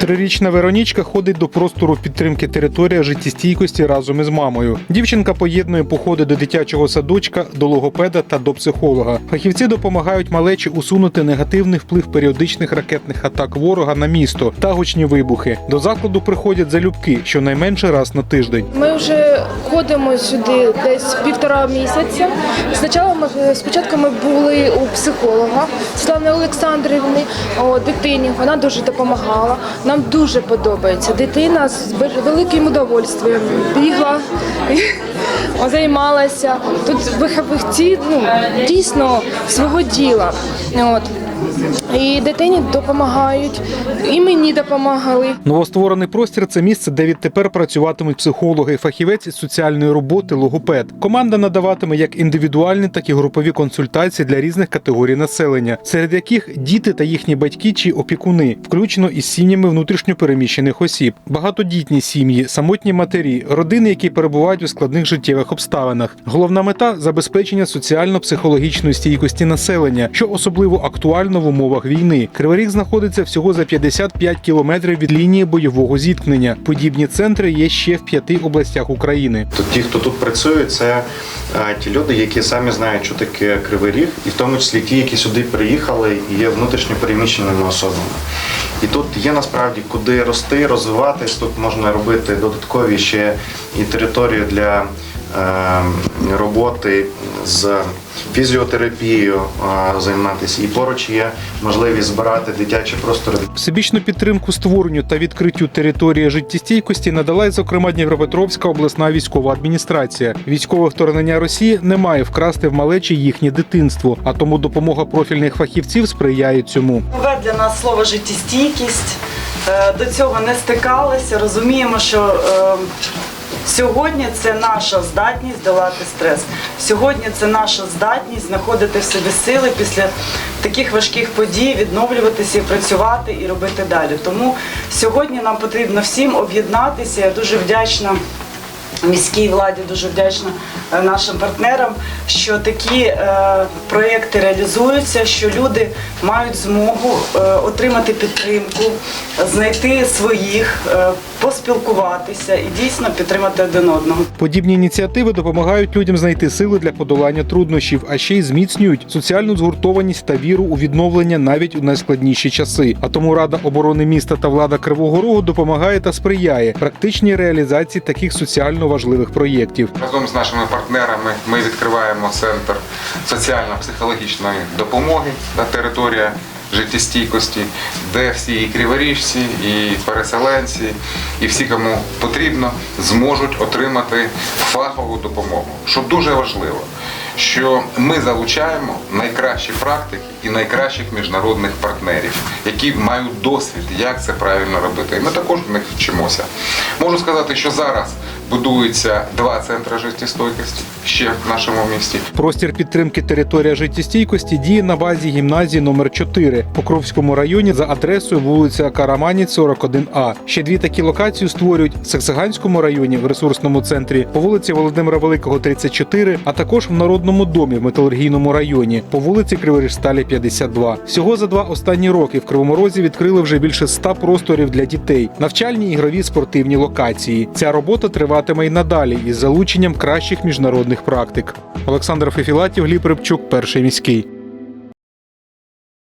Трирічна Веронічка ходить до простору підтримки територія життєстійкості разом із мамою. Дівчинка поєднує походи до дитячого садочка, до логопеда та до психолога. Фахівці допомагають малечі усунути негативний вплив періодичних ракетних атак ворога на місто та гучні вибухи. До закладу приходять залюбки щонайменше раз на тиждень. Ми вже ходимо сюди десь півтора місяця. Спочатку ми, спочатку ми були у психолога Світлани Олександрівни, дитині. Вона дуже допомагала. Нам дуже подобається. Дитина з великим удовольствием бігла, займалася. Тут виховці ну, дійсно свого діла. От. І дитині допомагають, і мені допомагали. Новостворений простір це місце, де відтепер працюватимуть психологи, фахівець із соціальної роботи, логопед. Команда надаватиме як індивідуальні, так і групові консультації для різних категорій населення, серед яких діти та їхні батьки чи опікуни, включно із сім'ями внутрішньопереміщених осіб, багатодітні сім'ї, самотні матері, родини, які перебувають у складних життєвих обставинах. Головна мета забезпечення соціально-психологічної стійкості населення, що особливо актуально в умовах війни. Кривий Ріг знаходиться всього за 55 кілометрів від лінії бойового зіткнення. Подібні центри є ще в п'яти областях України. То ті, хто тут працює, це е, ті люди, які самі знають, що таке кривий ріг, і в тому числі ті, які сюди приїхали і є внутрішньо переміщеними особами. І тут є насправді куди рости, розвиватись. Тут можна робити додаткові ще і територію для е, роботи з фізіотерапією займатися. І поруч є можливість збирати дитячі простори Всебічну підтримку створенню та відкриттю території життєстійкості надала й зокрема Дніпропетровська обласна військова адміністрація. Військове вторгнення Росії не має вкрасти в малечі їхнє дитинство, а тому допомога профільних фахівців сприяє цьому. Нове для нас слово життєстійкість. Е, До цього не стикалися. Розуміємо, що е, сьогодні це наша здатність долати стрес. Сьогодні це наша здатність знаходити в собі сили після таких важких подій, відновлюватися працювати і робити далі. Тому сьогодні нам потрібно всім об'єднатися. Я дуже вдячна міській владі дуже вдячна е, нашим партнерам, що такі е, проекти реалізуються, що люди мають змогу е, отримати підтримку, знайти своїх, е, поспілкуватися і дійсно підтримати один одного. Подібні ініціативи допомагають людям знайти сили для подолання труднощів, а ще й зміцнюють соціальну згуртованість та віру у відновлення навіть у найскладніші часи. А тому Рада оборони міста та влада Кривого Рогу допомагає та сприяє практичній реалізації таких соціально важливих проєктів. Разом з нашими партнерами ми відкриваємо центр соціально-психологічної допомоги на території життєстійкості, де всі і криворіжці, і переселенці, і всі, кому потрібно, зможуть отримати фахову допомогу. Що дуже важливо, що ми залучаємо найкращі практики і найкращих міжнародних партнерів, які мають досвід, як це правильно робити. І ми також в них вчимося. Можу сказати, що зараз будується два центри життєстойкості ще в нашому місті. Простір підтримки територія життєстійкості діє на базі гімназії номер 4 в Покровському районі за адресою вулиця Караманець, 41А. Ще дві такі локації створюють в Саксаганському районі в ресурсному центрі по вулиці Володимира Великого, 34, а також в Народному домі в металургійному районі по вулиці Криворіжсталі, 52. Всього за два останні роки в Кривому Розі відкрили вже більше 100 просторів для дітей, навчальні ігрові спортивні локації. Ця робота триватиме й надалі із залученням кращих міжнародних практик. Олександр Фефілатів, Гліб Рибчук, перший міський.